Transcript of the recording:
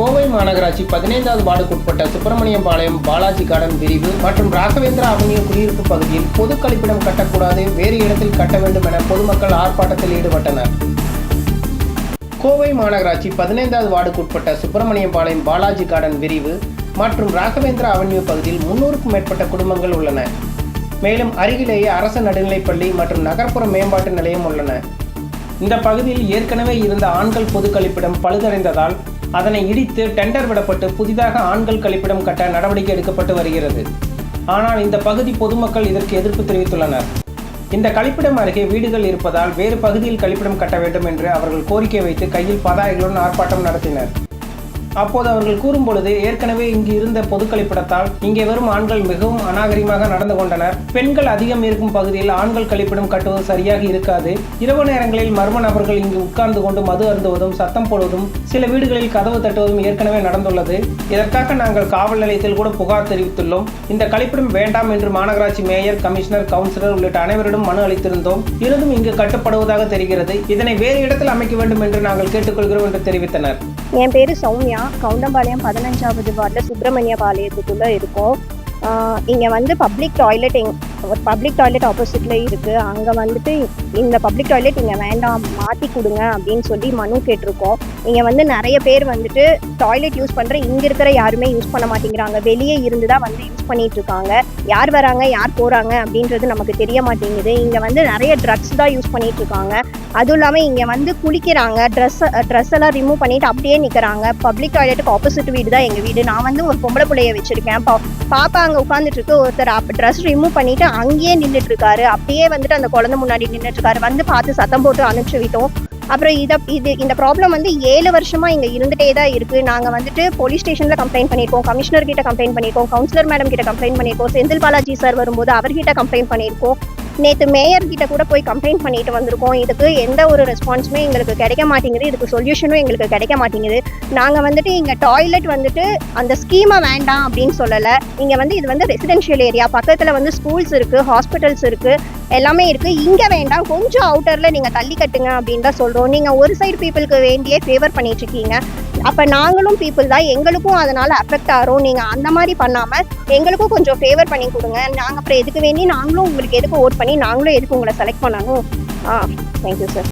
கோவை மாநகராட்சி பதினைந்தாவது வார்டுக்குட்பட்ட சுப்பிரமணியம் பாளையம் பாலாஜி கார்டன் விரிவு மற்றும் ராகவேந்திரா அவென்யூ குடியிருப்பு பகுதியில் பொது கழிப்பிடம் கட்டக்கூடாது வேறு இடத்தில் கட்ட வேண்டும் என பொதுமக்கள் ஆர்ப்பாட்டத்தில் ஈடுபட்டனர். கோவை மாநகராட்சி பதினைந்தாவது வார்டுக்குட்பட்ட சுப்பிரமணியம் பாளையம் பாலாஜி கார்டன் விரிவு மற்றும் ராகவேந்திரா அவென்யூ பகுதியில் முன்னூறுக்கும் மேற்பட்ட குடும்பங்கள் உள்ளன. மேலும் அருகிலேயே அரசு நடுநிலைப்பள்ளி மற்றும் நகர்ப்புற மேம்பாட்டு நிலையம் உள்ளன. இந்த பகுதியில் ஏற்கனவே இருந்த ஆண்கள் பொது கழிப்பிடம் பழுதடைந்ததால் அதனை இடித்து டெண்டர் விடப்பட்டு புதிதாக ஆண்கள் கழிப்பிடம் கட்ட நடவடிக்கை எடுக்கப்பட்டு வருகிறது. ஆனால் இந்த பகுதி பொதுமக்கள் இதற்கு எதிர்ப்பு தெரிவித்துள்ளனர். இந்த கழிப்பிடம் அருகே வீடுகள் இருப்பதால் வேறு பகுதியில் கழிப்பிடம் கட்ட வேண்டும் என்று அவர்கள் கோரிக்கை வைத்து கையில் பதாகைகளுடன் ஆர்ப்பாட்டம் நடத்தினர். அப்போது அவர்கள் கூறும்பொழுது ஏற்கனவே இங்கு இருந்த பொது கழிப்பிடத்தால் இங்கே வரும் ஆண்கள் மிகவும் அநாகரிகமாக நடந்து கொண்டனர். பெண்கள் அதிகம் இருக்கும் பகுதியில் ஆண்கள் கழிப்பிடம் கட்டுவது சரியாக இருக்காது. இரவு நேரங்களில் மர்ம நபர்கள் இங்கு உட்கார்ந்து கொண்டு மது அருந்துவதும் சத்தம் போடுவதும் சில வீடுகளில் கதவு தட்டுவதும் ஏற்கனவே நடந்துள்ளது. இதற்காக நாங்கள் காவல் நிலையத்தில் கூட புகார் தெரிவித்துள்ளோம். இந்த கழிப்பிடம் வேண்டாம் என்று மாநகராட்சி மேயர் கமிஷனர் கவுன்சிலர் உள்ளிட்ட அனைவரிடம் மனு அளித்திருந்தோம். இருந்தும் இங்கு கட்டப்படுவதாக தெரிகிறது. இதனை வேறு இடத்தில் அமைக்க வேண்டும் என்று நாங்கள் கேட்டுக்கொள்கிறோம் என்று தெரிவித்தனர். என் பேரு சௌமியா. கவுண்டம்பாளையம் பதினஞ்சாவது வார்டில் சுப்பிரமணிய பாளையத்துக்குள்ளே இருக்கோம். இங்கே வந்து பப்ளிக் டாய்லெட் எங் பப்ளிக் டாய்லெட் ஆப்போசிட்டில் இருக்குது அங்கே வந்துட்டு இந்த பப்ளிக் டாய்லெட் இங்கே வேண்டாம் மாற்றி கொடுங்க அப்படின்னு சொல்லி மனு கேட்டிருக்கோம். இங்கே வந்து நிறைய பேர் வந்துட்டு டாய்லெட் யூஸ் பண்ணுற இங்கே இருக்கிற யாருமே யூஸ் பண்ண மாட்டேங்கிறாங்க. வெளியே இருந்து தான் வந்து யூஸ் பண்ணிகிட்ருக்காங்க யார் வராங்க யார் போகிறாங்க அப்படின்றது நமக்கு தெரிய மாட்டேங்குது. இங்கே வந்து நிறைய ட்ரக்ஸ் தான் யூஸ் பண்ணிட்டு இருக்காங்க அதுவும் இல்லாமல் இங்கே வந்து குளிக்கிறாங்க. ட்ரெஸ் ட்ரெஸ் எல்லாம் ரிமூவ் பண்ணிட்டு அப்படியே நிற்கிறாங்க பப்ளிக் டாய்லெட்டுக்கு ஆப்போசிட் வீடு தான் எங்கள் வீடு. நான் வந்து ஒரு பொம்பளை பிள்ளைய வச்சிருக்கேன். பா பாப்பா அங்கே உட்காந்துட்டு இருக்கு ஒருத்தர் அப்போ ட்ரெஸ் ரிமூவ் பண்ணிட்டு அங்கேயே நின்றுட்டு இருக்காரு அப்படியே வந்துட்டு அந்த குழந்தை முன்னாடி நின்றுட்டு இருக்காரு வந்து பார்த்து சத்தம் போட்டு அனுப்பிச்சு விட்டோம். அப்புறம் இதை இது இந்த ப்ராப்ளம் வந்து ஏழு வருஷமா இங்க இருந்துட்டே தான் இருக்கு. நாங்க வந்துட்டு போலீஸ் ஸ்டேஷன்ல கம்ப்ளைண்ட் பண்ணியிருக்கோம் கமிஷனர் கிட்ட கம்ப்ளைண்ட் பண்ணியிருக்கோம் கவுன்சிலர் மேடம் கிட்ட கம்ப்ளைண்ட் பண்ணியிருக்கோம் செந்தில் பாலாஜி சார் வரும்போது அவர்கிட்ட கம்ப்ளைண்ட் பண்ணியிருக்கோம் நேற்று மேயர் கிட்ட கூட போய் கம்ப்ளைண்ட் பண்ணிட்டு வந்திருக்கோம். இதுக்கு எந்த ஒரு ரெஸ்பான்ஸுமே எங்களுக்கு கிடைக்க மாட்டேங்குது. இதுக்கு சொல்யூஷனும் எங்களுக்கு கிடைக்க மாட்டேங்குது. நாங்கள் வந்துட்டு இங்கே டாய்லெட் வந்துட்டு அந்த ஸ்கீமை வேண்டாம் அப்படின்னு சொல்லலை. இங்கே வந்து இது வந்து ரெசிடென்ஷியல் ஏரியா பக்கத்தில் வந்து ஸ்கூல்ஸ் இருக்குது ஹாஸ்பிட்டல்ஸ் இருக்குது எல்லாமே இருக்குது இங்கே வேண்டாம். கொஞ்சம் அவுட்டரில் நீங்கள் தள்ளி கட்டுங்க அப்படின்னு தான் சொல்கிறோம் நீங்கள் ஒரு சைடு பீப்புளுக்கு வேண்டியே ஃபேவர் பண்ணிட்டுருக்கீங்க அப்போ நாங்களும் பீப்புள் தான். எங்களுக்கும் அதனால் அஃபெக்ட் ஆகிறோம் நீங்கள் அந்த மாதிரி பண்ணாமல் எங்களுக்கும் கொஞ்சம் ஃபேவர் பண்ணி கொடுங்க. நாங்கள் அப்புறம் எதுக்கு வேண்டி நாங்களும் உங்களுக்கு எதுக்கு ஓட் பண்ணி நாங்களும் எதுக்கு உங்களை செலக்ட் பண்ணணும்? ஆ தேங்க்யூ சார்